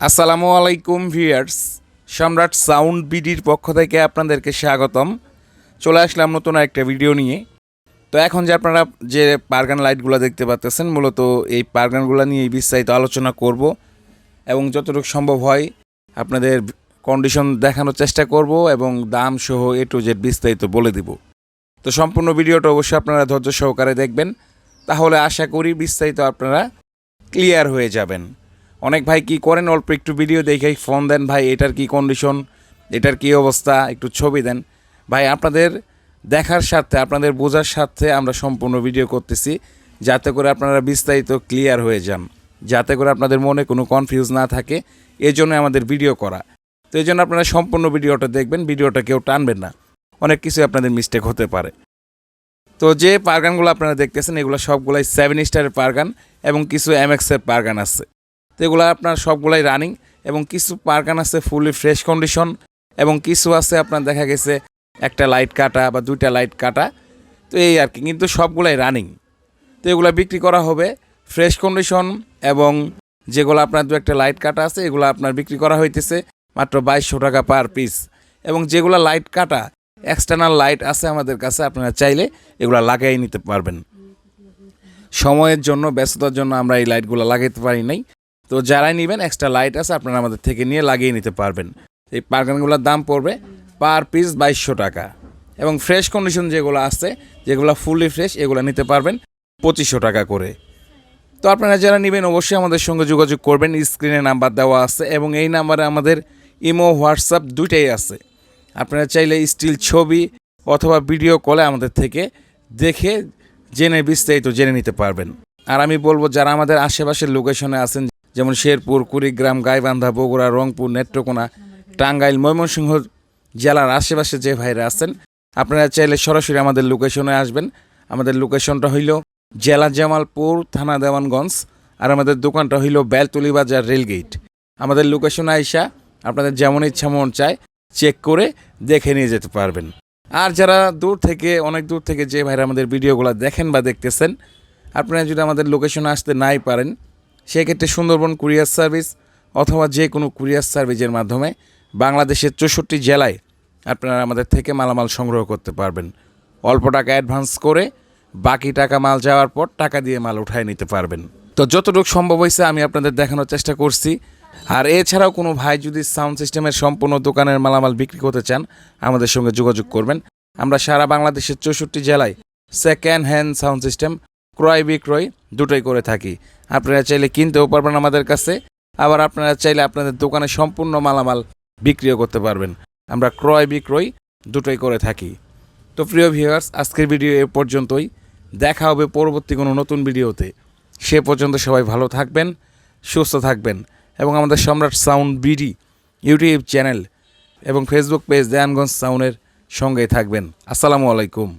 আসসালামু আলাইকুম ভিউয়ার্স, সম্রাট সাউন্ড বিডির পক্ষ থেকে আপনাদেরকে স্বাগতম। চলে আসলাম নতুন একটা ভিডিও নিয়ে। তো এখন যে আপনারা যে পারগান লাইটগুলো দেখতে পাচ্তেছেন, মূলত এই পারগানগুলো নিয়ে বিস্তারিত আলোচনা করব এবং যতটুকু সম্ভব হয় আপনাদের কন্ডিশন দেখানোর চেষ্টা করব এবং দাম সহ এ টু জেড বিস্তারিত বলে দিব। তো সম্পূর্ণ ভিডিওটা অবশ্যই আপনারা ধৈর্য সহকারে দেখবেন। তাহলে আশা করি বিস্তারিত আপনারা ক্লিয়ার হয়ে যাবেন। অনেক ভাই কি করেন? অল্প একটু ভিডিও দেখে ফোন দেন, ভাই, এটার কি কন্ডিশন এটার কি অবস্থা? একটু ছবি দেন। ভাই, আপনাদের দেখার স্বার্থে, আপনাদের বোঝার স্বার্থে আমরা সম্পূর্ণ ভিডিও করতেছি। যাতে করে আপনারা বিস্তারিত ক্লিয়ার হয়ে যান। যাতে করে আপনাদের মনে কোনো কনফিউজ না থাকে। এই জন্য আমাদের ভিডিও করা। তো এই জন্য আপনারা সম্পূর্ণ ভিডিওটা দেখবেন। ভিডিওটা কেউ টানবেন না। অনেক কিছু আপনাদের মিস্টেক হতে পারে। তো যে পারগানগুলো আপনারা দেখতেছেন, এগুলো সবগুলাই সেভেন স্টারের পারগান এবং কিছু এম এক্সের পারগান আছে। তো এগুলো আপনার সবগুলাই রানিং এবং কিছু পারগান আছে ফুলি ফ্রেশ কন্ডিশন এবং কিছু আছে আপনার দেখা গেছে একটা লাইট কাটা বা দুইটা লাইট কাটা। তো এই আর কি, কিন্তু সবগুলাই রানিং তো এগুলো বিক্রি করা হবে ফ্রেশ কন্ডিশন এবং যেগুলো আপনার দু একটা লাইট কাটা আছে, এগুলো আপনার বিক্রি করা হইতেছে মাত্র বাইশশো টাকা পার পিস এবং যেগুলো লাইট কাটা এক্সটার্নাল লাইট আছে আমাদের কাছে, আপনারা চাইলে এগুলো লাগাই নিতে পারবেন। সময়ের জন্য, ব্যস্ততার জন্য আমরা এই লাইটগুলো লাগাইতে পারি নাই। তো যারাই নেবেন এক্সট্রা লাইট আছে, আপনারা আমাদের থেকে নিয়ে লাগিয়ে নিতে পারবেন। এই পারগানগুলোর দাম পড়বে পার পিস বাইশশো টাকা। এবং ফ্রেশ কন্ডিশন যেগুলো আছে, যেগুলো ফুললি ফ্রেশ এগুলো নিতে পারবেন পঁচিশশো টাকা করে। তো আপনারা যারা নেবেন, অবশ্যই আমাদের সঙ্গে যোগাযোগ করবেন। স্ক্রিনে নাম্বার দেওয়া আছে এবং এই নাম্বারে আমাদের ইমো, হোয়াটসঅ্যাপ দুইটাই আছে। আপনারা চাইলে স্টিল ছবি অথবা ভিডিও কলে আমাদের থেকে দেখে জেনে বিস্তারিত জেনে নিতে পারবেন। আর আমি বলব, যারা আমাদের আশেপাশের লোকেশনে আছেন যেমন শেরপুর, কুড়িগ্রাম, গাইবান্ধা, বগুড়া, রংপুর, নেত্রকোনা, টাঙ্গাইল, ময়মনসিংহ জেলার আশেপাশে যে ভাইরা আছেন, আপনারা চাইলে সরাসরি আমাদের লোকেশনে আসবেন। আমাদের লোকেশনটা হইল জেলা জামালপুর, থানা দেওয়ানগঞ্জ, আর আমাদের দোকানটা হইল বেলতুলি বাজার রেলগেট। আমাদের লোকেশনে আইসা আপনাদের যেমন ইচ্ছা মন চায়, চেক করে দেখে নিয়ে যেতে পারবেন। আর যারা দূর থেকে, অনেক দূর থেকে যে ভাইরা আমাদের ভিডিওগুলো দেখেন বা দেখতেছেন, আপনারা যদি আমাদের লোকেশনে আসতে নাই পারেন সেক্ষেত্রে সুন্দরবন কুরিয়ার সার্ভিস অথবা যে কোনো কুরিয়ার সার্ভিসের মাধ্যমে বাংলাদেশের চৌষট্টি জেলায় আপনারা আমাদের থেকে মালামাল সংগ্রহ করতে পারবেন। অল্প টাকা অ্যাডভান্স করে বাকি টাকা মাল যাওয়ার পর টাকা দিয়ে মাল উঠায় নিতে পারবেন। তো যতটুকু সম্ভব হয়েছে আমি আপনাদের দেখানোর চেষ্টা করছি। আর এছাড়াও কোনো ভাই যদি সাউন্ড সিস্টেমের সম্পূর্ণ দোকানের মালামাল বিক্রি করতে চান, আমাদের সঙ্গে যোগাযোগ করবেন। আমরা সারা বাংলাদেশের চৌষট্টি জেলায় সেকেন্ড হ্যান্ড সাউন্ড সিস্টেম ক্রয় বিক্রয় দুটোই করে থাকি। আপনারা চাইলে কিনতেও পারবেন আমাদের কাছে, আবার আপনারা চাইলে আপনাদের দোকানে সম্পূর্ণ মালামাল বিক্রিও করতে পারবেন। আমরা ক্রয় বিক্রয় দুটোই করে থাকি। তো প্রিয় ভিউয়ার্স আজকের ভিডিও এ পর্যন্তই। দেখা হবে পরবর্তী কোনো নতুন ভিডিওতে। সে পর্যন্ত সবাই ভালো থাকবেন, সুস্থ থাকবেন এবং আমাদের Samrat sound BD YouTube channel এবং ফেসবুক পেজ দেয়ানগঞ্জ সাউন্ডের সঙ্গেই থাকবেন। আসসালামু আলাইকুম।